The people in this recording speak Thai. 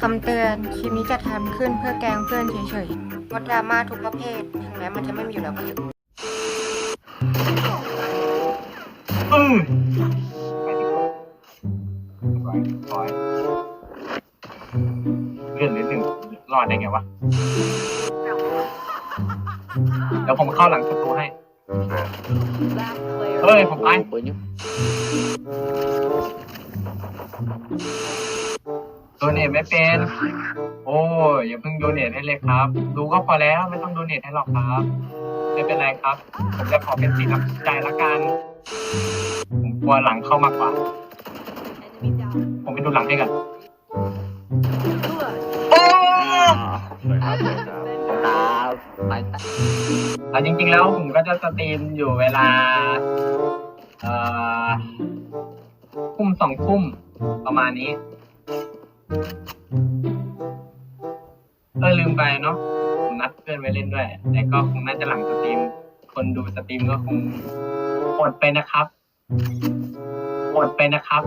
คำเตือนคลิปนี้จะทำขึ้นเพื่อแกล้งเพื่อนเฉยๆงดดราม่าทุกประเภท ถึงแม้มันจะไม่มีอยู่แล้วก็เถอะอืมปดีกว่าร้อยร้อยเลื่อนนิดหนึ่งรอดได้ไงวะ เดี๋ยวผมเข้าหลังประตูให้ เฮ้ย ผมไป ปืนอยู่ เนทไม่เป็น โอ้ยอย่าเพิ่งโดเนทให้เลยครับ ดูก็พอแล้วไม่ต้องโดเนทให้หรอกครับ ไม่เป็นไรครับ ผมจะขอเป็นสีน้ำใจละกัน ผมกลัวหลังเข้ามากกว่า ผมไปดูหลังให้กันโอ้สวยครับสวยครับตาไปตาแต่จริงๆแล้วผมก็จะสตรีมอยู่เวลา เอ่อทุ่มสองทุ่มประมาณนี้ เออลืมไปเนาะผมนัดเพื่อนไว้เล่นด้วย แต่ก็คงน่าจะหลังสตรีม คนดูสตรีมก็คงอดไปนะครับอดไปนะครับ